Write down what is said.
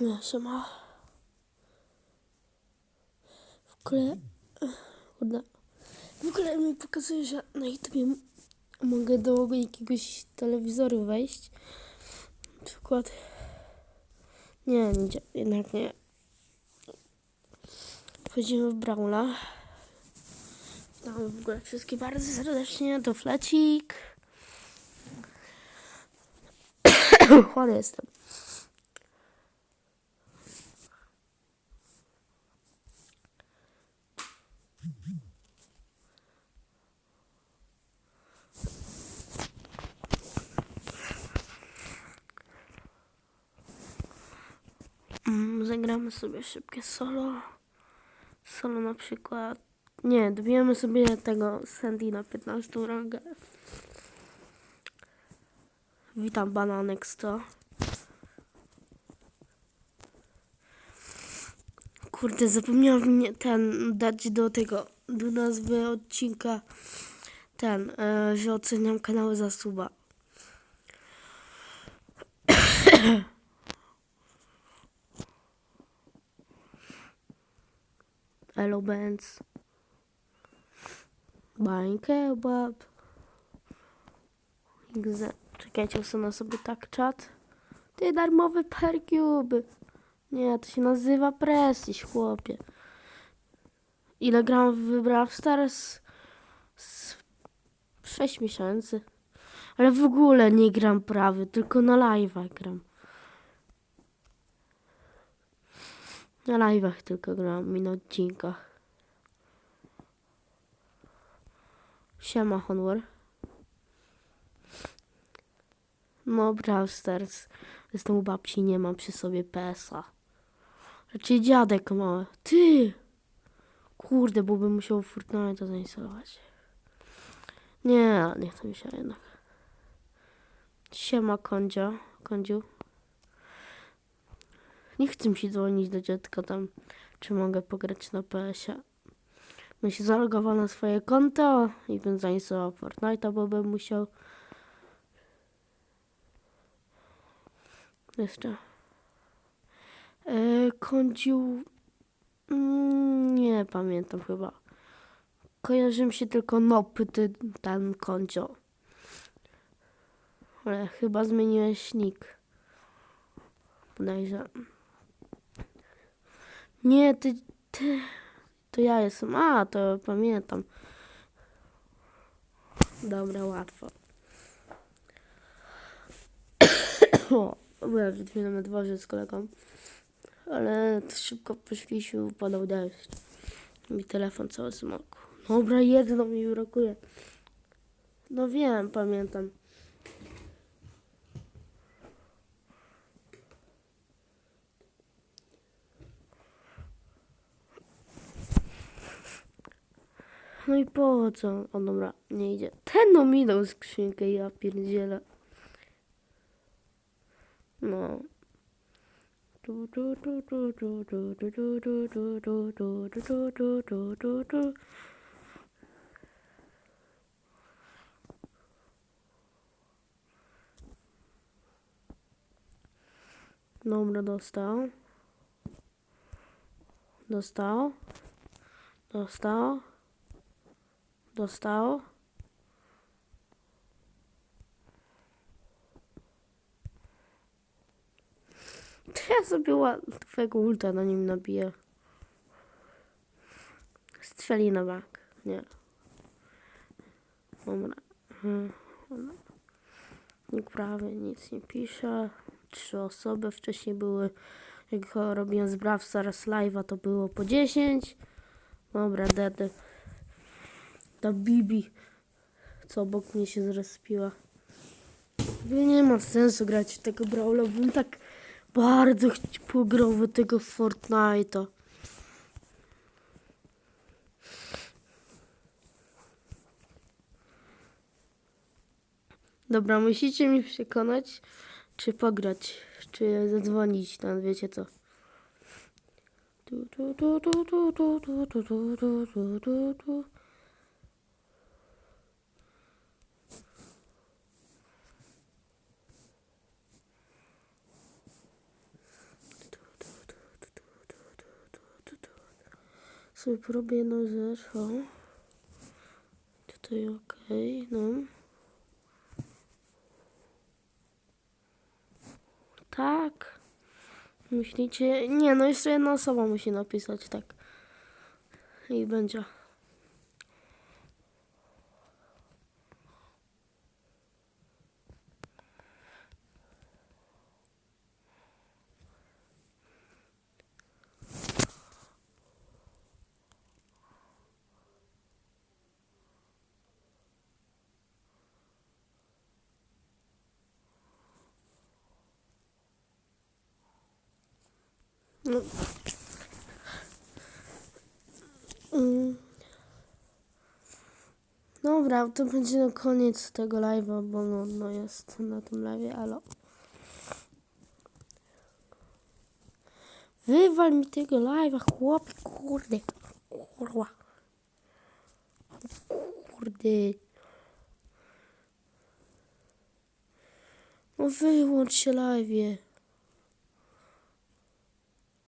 No, siema. W ogóle... Kurde. W ogóle mi pokazuje, że na YouTubie m- mogę do jakiegoś telewizoru wejść. Na przykład... Nie, nie, jednak nie. Wchodzimy w Brawla. Witamy w ogóle wszystkich bardzo serdecznie. To Flecik. Chory jestem. Mm, Zagramy sobie szybkie solo. Solo na przykład. Nie, dobijemy sobie tego Sandy na 15 rangę. Witam Bananek 100. Kurde, zapomniałam mnie ten dać do tego, do nazwy odcinka ten, e, że oceniam kanały za suba. Hello Bands. Buying kebab. XZ. Czekajcie, usunę sobie tak czat. Ty darmowy percube. Nie, to się nazywa Prestige, chłopie. Ile gram w Brawl Stars? Z 6 miesięcy. Ale w ogóle nie gram prawy, tylko na live'ach gram. Na live'ach tylko gram i na odcinkach. Siema, Honor. No, Brawl Stars. Jestem u babci, nie mam przy sobie PS-a. Raczej dziadek mały. Ty! Kurde, bo bym musiał Fortnite zainstalować. Nie, nie chce mi się jednak. Siema, Kondzio. Kondziu. Nie chcę mi się dzwonić do dziadka tam, czy mogę pograć na PS-ie. Bym się zalogował na swoje konto i bym zainstalował Fortnite'a, bo bym musiał. Jeszcze. E, Kądziu. Mm, nie pamiętam chyba. Kojarzy mi się tylko nopy, ty, ten kądzio. Ale chyba zmieniłeś nick. Bodajże. Nie, ty, ty. To ja jestem. A, to pamiętam. Dobra, łatwo. o, byłem przed chwilą na dworze z kolegą. Ale szybko poszliśmy, upadał deszcz. Mi telefon cały zmokł. Dobra, jedno mi brakuje. No wiem, pamiętam. No i po co? O dobra, nie idzie. Ten no minął skrzynkę, ja pierdzielę. No. Tu, tu, tu, tu, tu, tu, tu, tu, tu, tu, tu, tu. Dobra, dostał. Dostał. Dostał. Dostał. To ja sobie łatwego ulta na nim nabiję. Strzeli na bank. Nie. Dobra. Dobra. Nikt prawie nic nie pisze. Trzy osoby wcześniej były. Jak robiłem z Brawl Stars Live'a, to było po 10. Dobra, dedy. Ta Bibi, co obok mnie się zrespiła. Nie ma sensu grać w tego Brawla, bym tak bardzo pograł w tego Fortnite'a. Dobra, musicie mi przekonać, czy pograć, czy zadzwonić tam, wiecie co. Tu, tu, tu, tu, tu, tu, tu, tu, tu, tu, tu, tu. Sobie porobię jedną rzecz, o. Tutaj okej, no. Tak. Myślicie? Nie, no jeszcze jedna osoba musi napisać, tak. I będzie. No. Mm. Dobra, to będzie koniec tego live'a, bo nudno jest na tym live'ie, alo. Wywal mi tego live'a, chłopie, kurde. Kurwa. Kurde. No wyłącz się live'ie.